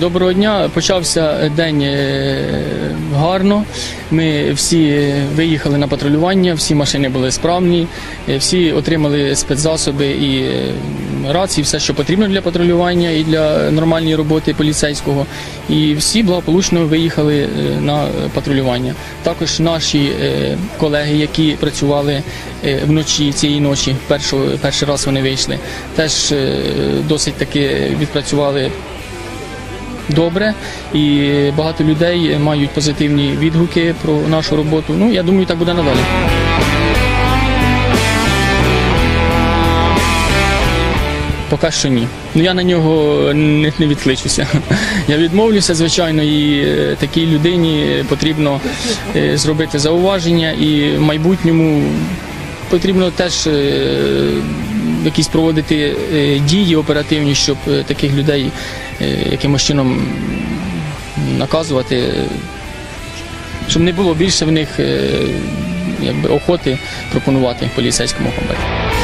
Доброго дня. Почався день е, гарно. Ми всі виїхали на патрулювання, всі машини були справні, е, всі отримали спецзасоби і е, рації, все, що потрібно для патрулювання і для нормальної роботи поліцейського. І всі благополучно виїхали е, на патрулювання. Також наші е, колеги, які працювали е, вночі цієї ночі, перший, раз вони вийшли, теж е, досить таки відпрацювали добре, і багато людей мають позитивні відгуки про нашу роботу. Ну я думаю, так буде надалі. Поки що ні. Ну я на нього не, не відкличуся. Я відмовлюся, звичайно, і е, такій людині потрібно е, зробити зауваження, і в майбутньому потрібно теж е, якісь проводити е, дії оперативні, щоб е, таких людей е, якимось чином наказувати, щоб не було більше в них якби, охоти пропонувати поліцейському комбаті.